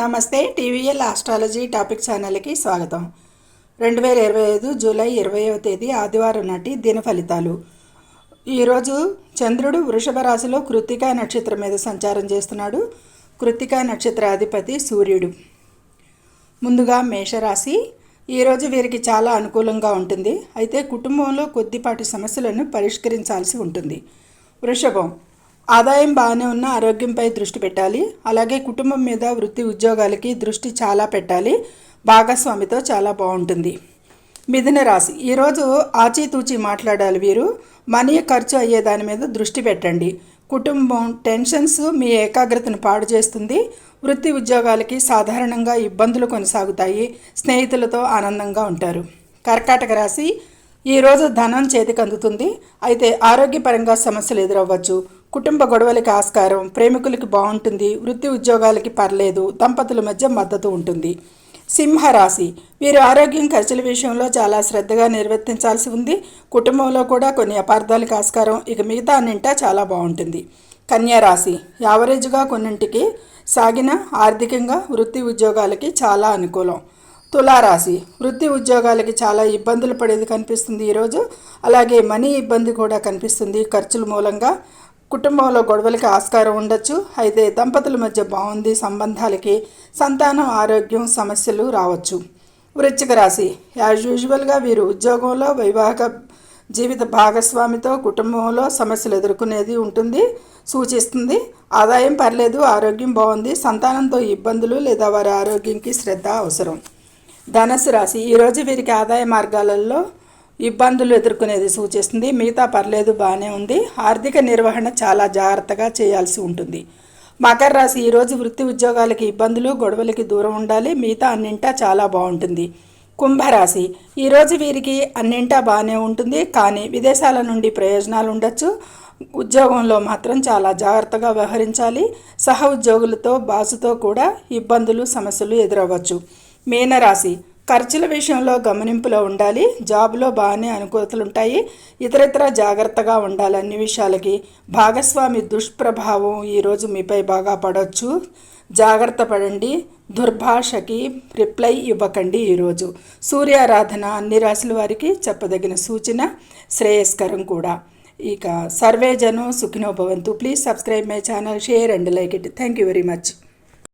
నమస్తే TVL astrology topic ఛానల్కి స్వాగతం. రెండు వేల ఇరవై ఐదు జూలై ఇరవైవ తేదీ ఆదివారం నాటి దిన ఫలితాలు. ఈరోజు చంద్రుడు వృషభ రాశిలో కృత్తికా నక్షత్రం మీద సంచారం చేస్తున్నాడు. కృత్తికా నక్షత్ర అధిపతి సూర్యుడు. ముందుగా మేషరాశి. ఈరోజు వీరికి చాలా అనుకూలంగా ఉంటుంది. అయితే కుటుంబంలో కొద్దిపాటి సమస్యలను పరిష్కరించాల్సి ఉంటుంది. వృషభం. ఆదాయం బాగానే ఉన్న ఆరోగ్యంపై దృష్టి పెట్టాలి. అలాగే కుటుంబం మీద వృత్తి ఉద్యోగాలకి దృష్టి చాలా పెట్టాలి. భాగస్వామితో చాలా బాగుంటుంది. మిథున రాశి. ఈరోజు ఆచితూచి మాట్లాడాలి వీరు. మనీ ఖర్చు అయ్యే దాని మీద దృష్టి పెట్టండి. కుటుంబం టెన్షన్స్ మీ ఏకాగ్రతను పాడు చేస్తుంది. వృత్తి ఉద్యోగాలకి సాధారణంగా ఇబ్బందులు కొనసాగుతాయి. స్నేహితులతో ఆనందంగా ఉంటారు. కర్కాటక రాశి. ఈరోజు ధనం చేతికి అందుతుంది. అయితే ఆరోగ్యపరంగా సమస్యలు ఎదురవ్వచ్చు. కుటుంబ గొడవలకి ఆస్కారం ప్రేమికులకి బాగుంటుంది వృత్తి ఉద్యోగాలకి పర్లేదు దంపతుల మధ్య మద్దతు ఉంటుంది. సింహరాశి. వీరు ఆరోగ్యం ఖర్చుల విషయంలో చాలా శ్రద్ధగా నిర్వర్తించాల్సి ఉంది. కుటుంబంలో కూడా కొన్ని అపార్థాలకు ఆస్కారం. ఇక మిగతా అన్నింటా చాలా బాగుంటుంది. కన్యారాశి. యావరేజ్గా కొన్నింటికి సాగిన ఆర్థికంగా వృత్తి ఉద్యోగాలకి చాలా అనుకూలం. తులారాశి. వృత్తి ఉద్యోగాలకి చాలా ఇబ్బందులు పడేది కనిపిస్తుంది ఈరోజు. అలాగే మనీ ఇబ్బంది కూడా కనిపిస్తుంది ఖర్చుల మూలంగా. కుటుంబంలో గొడవలకి ఆస్కారం ఉండొచ్చు. అయితే దంపతుల మధ్య బాగుంది సంబంధాలకి సంతానం ఆరోగ్యం సమస్యలు రావచ్చు. వృశ్చిక రాశి. యాజ్ యూజువల్గా వీరు ఉద్యోగంలో వైవాహిక జీవిత భాగస్వామితో కుటుంబంలో సమస్యలు ఎదుర్కొనేది ఉంటుంది సూచిస్తుంది. ఆదాయం పర్లేదు ఆరోగ్యం బాగుంది సంతానంతో ఇబ్బందులు లేదా వారి ఆరోగ్యంకి శ్రద్ధ అవసరం. ధనస్సు రాశి. ఈరోజు వీరికి ఆదాయ మార్గాలలో ఇబ్బందులు ఎదుర్కొనేది సూచిస్తుంది. మిగతా పర్లేదు బాగానే ఉంది. ఆర్థిక నిర్వహణ చాలా జాగ్రత్తగా చేయాల్సి ఉంటుంది. మకర రాశి ఈరోజు వృత్తి ఉద్యోగాలకి ఇబ్బందులు గొడవలకి దూరం ఉండాలి. మిగతా అన్నింటా చాలా బాగుంటుంది. కుంభరాశి ఈరోజు వీరికి అన్నింటా బాగానే ఉంటుంది. కానీ విదేశాల నుండి ప్రయోజనాలు ఉండొచ్చు. ఉద్యోగంలో మాత్రం చాలా జాగ్రత్తగా వ్యవహరించాలి. సహ ఉద్యోగులతో బాసుతో కూడా ఇబ్బందులు సమస్యలు ఎదురవ్వచ్చు. మీనరాశి ఖర్చుల విషయంలో గమనింపులో ఉండాలి జాబ్లో బాగానే అనుకూలతలు ఉంటాయి ఇతరత్ర జాగ్రత్తగా ఉండాలి అన్ని విషయాలకి. భాగస్వామి దుష్ప్రభావం ఈరోజు మీపై బాగా పడవచ్చు జాగ్రత్త పడండి. దుర్భాషకి రిప్లై ఇవ్వకండి ఈరోజు సూర్యారాధన అన్ని రాశుల వారికి చెప్పదగిన సూచన శ్రేయస్కరం కూడా. ఇక సర్వేజను Sukhinobhavantu. Please subscribe my channel share and like it. Thank you very much.